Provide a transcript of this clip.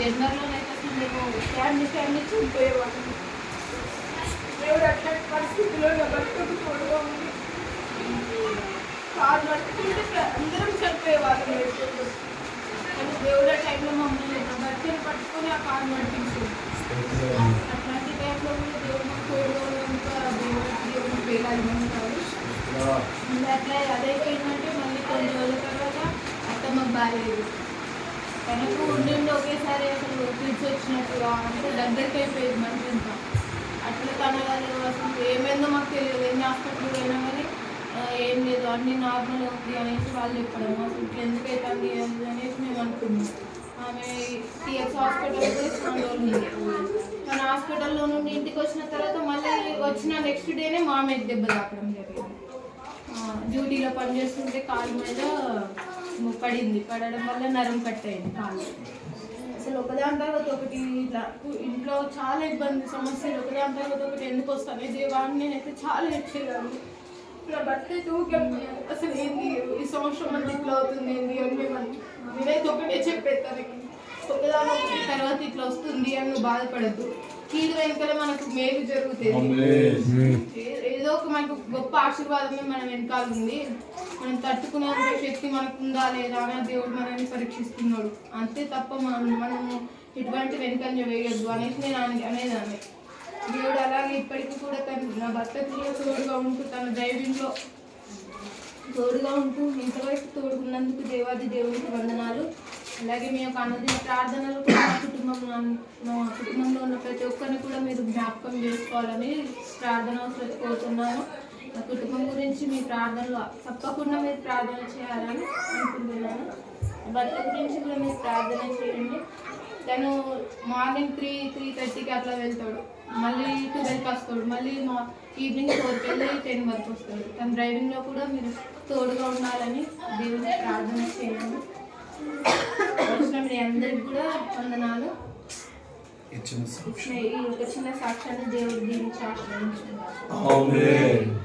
జన్మలోనైతే అసలు మేము family family చనిపోయేవాళ్ళం దేవుడు అట్లాంటి పరిస్థితిలో తోడుగా ఉంది కాదు పట్టుకుంటే అందరం చనిపోయేవాళ్ళం. కానీ దేవుడు ఆ టైంలో మమ్మల్ని భర్తను పట్టుకొని ఆ కారు నడిపించింది అట్లాంటి టైంలో కూడా దేవుడు మాకు ఆ దేవుడు దేవుడు వేలాది మంది కాదు మళ్ళీ అట్లా అదైపోయిందంటే మళ్ళీ కొన్ని రోజుల తర్వాత అత్తమ్మకు బాగాలేదు తనకు ఉండి ఉండి ఒకేసారి అసలు ఫిట్స్ వచ్చినట్టుగా అంటే దగ్గరికి అయిపోయేది మనిషి ఇంకా అట్లా తన అసలు ఏమైందో మాకు తెలియదు. ఎన్ని హాస్పిటల్ పోయినా కానీ ఏం లేదు. అన్ని నార్మల్ ఉంది అనేసి వాళ్ళు చెప్పడం. అసలు ఇట్లా ఎందుకు అవుతుంది అనేసి మేము అనుకున్నాం. ఆమె టీఎస్ హాస్పిటల్ చాలా ఉంది మన హాస్పిటల్లో నుండి ఇంటికి వచ్చిన తర్వాత మళ్ళీ వచ్చిన నెక్స్ట్ డేనే మామయ్య దెబ్బ తాకడం జరిగింది. డ్యూటీలో పనిచేస్తుంటే కాలు మీద పడింది. పడడం వల్ల నరం కట్ అయింది కాలు అసలు ఒకదాని తర్వాత ఒకటి ఇట్లా ఇంట్లో చాలా ఇబ్బంది సమస్యలు ఒకదాని తర్వాత ఒకటి ఎందుకు వస్తాయి దేవాన్ని నేనైతే చాలా హెచ్చేదాన్ని నా భర్త అయితే ఊరికే అసలు ఏంది? ఈ సంవత్సరం అంతా ఇట్లా అవుతుంది ఏంది అని మేము అన్- నేనైతే ఒకటే చెప్పేది తనకి ఒకదాని ఒకటి తర్వాత ఇట్లా వస్తుంది అని నువ్వు బాధపడద్దు. కీడు వెనకాల మనకు మేలు జరుగుతుంది. ఏదో ఒక మనకు గొప్ప ఆశీర్వాదమే మన వెనకాల ఉంది. మనం తట్టుకునే శక్తి మనకు ఉందా లేదా అని దేవుడు మనల్ని పరీక్షిస్తున్నాడు. అంతే తప్ప మనం మనము ఎటువంటి వెనుకంజ వేయొద్దు అనేసి నేను అనే- అనేదాన్ని. దేవుడు అలాగే ఇప్పటికీ కూడా తను నా భర్తకు కూడా తోడుగా ఉంటూ తన డ్రైవింగ్లో తోడుగా ఉంటూ ఇంతవరకు తోడుకున్నందుకు దేవాది దేవుడికి వందనాలు. అలాగే మీ యొక్క అన్నదిన ప్రార్థనలు కూడా మా కుటుంబంలో మా కుటుంబంలో ఉన్న ప్రతి ఒక్కరిని కూడా మీరు జ్ఞాపకం చేసుకోవాలని ప్రార్థన కోరుతున్నాను నా కుటుంబం గురించి మీ ప్రార్థనలో తప్పకుండా మీరు ప్రార్థన చేయాలని అనుకుంటున్నాను. భర్త గురించి కూడా మీరు ప్రార్థన చేయండి. తను మార్నింగ్ త్రీ త్రీ థర్టీకి అట్లా వెళ్తాడు. మళ్ళీ ట్వెల్వ్కి వస్తాడు. మళ్ళీ మా ఈవినింగ్ ఫోర్కి వెళ్ళి టెన్ వరకు వస్తాడు. తన డ్రైవింగ్లో కూడా మీరు తోడుగా ఉండాలని దేవుడికి ప్రార్థన చేయండి. వచ్చిన మీ అందరికి కూడా వందనాలు. ఇచ్చిన ఈ ఒక చిన్న సాక్ష్యాన్ని దేవుడు దీనికి ఆశ్రయించుకుంటారు ఆమేన్.